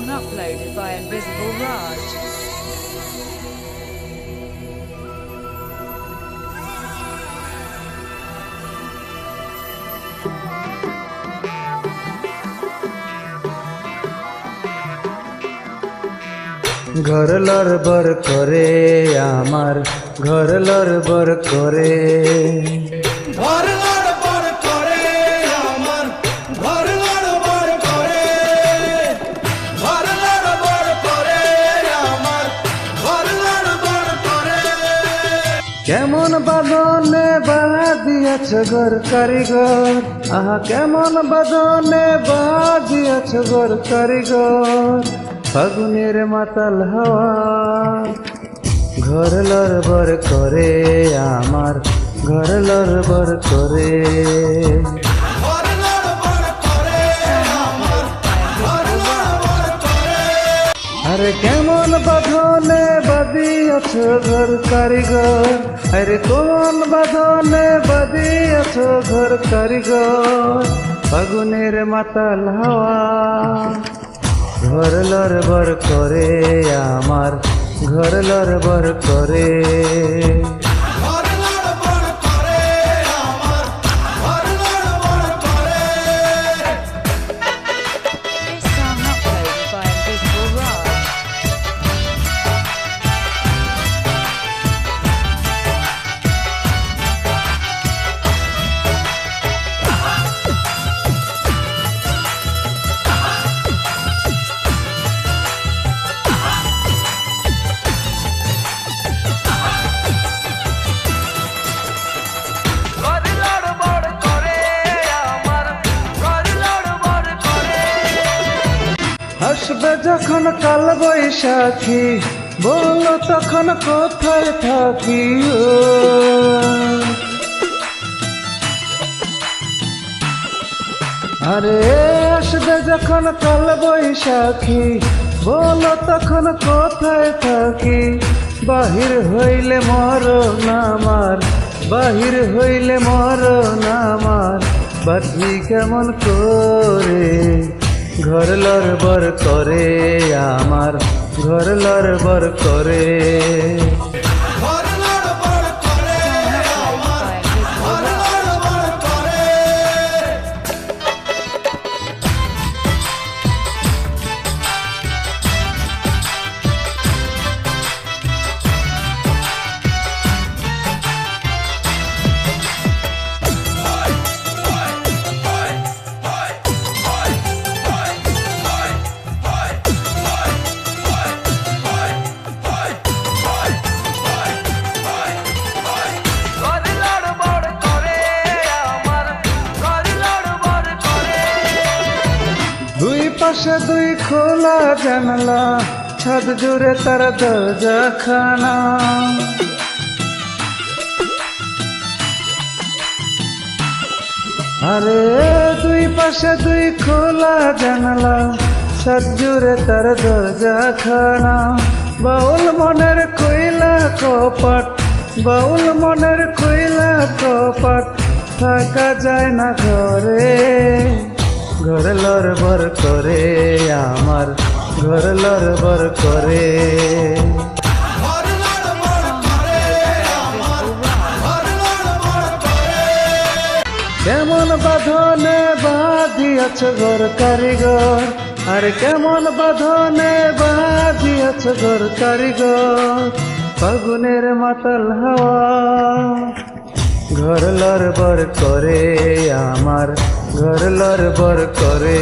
song uploaded by Invisible Raj. ঘর লড়বর করে আমার ঘর লড়বর করে ঘর কেমন বাদনে বাদিয়াছ গর কারিগর? আহা, কেমন বাদনে বাদিয়াছ গর কারিগর? ফাগুনের মাতাল হাওয়া ঘর লড়বর করে আমার, ঘর লড়বর করে। আরে কেমন বাঁধনে আছো ঘর কারিগর? আরে কোন বাঁধনে আছো ঘর কারিগর? ফাগুনের মাতাল হাওয়া ঘর লড়বর করে আমার, ঘর লড়বর করে। যখন কাল বৈশাখী বলো তখন কোথায় থাকি আরে আসবে যখন কাল বৈশাখী বলো তখন কোথায় থাকি? বাহির হইলে মর নামার বাহির হইলে মর নামার বাজি কেমন করে? ঘর লড়বর করে আমার ঘর লড়বর করে। পাশে দুই খোলা জানলা, ছাদ জুড়ে তার দরজা খানা আরে, দুই পাশে দুই খোলা জানলা, ছাদ জুড়ে তার দরজা খানা বাউল মনের কইলা কপাট, বাউল মনের কইলা কপাট, থাকা যায় না ঘরে। ঘর লড়বর করে আমার ঘর লড়বর করে। কেমন বাঁধনে বাঁধিয়াছ ঘর কারিগর? আর কেমন বাঁধনে বাঁধিয়াছ ঘর কারিগর? ফাগুনের মাতাল হাওয়া ঘর লড়বর করে আমার ঘর লড়বর করে।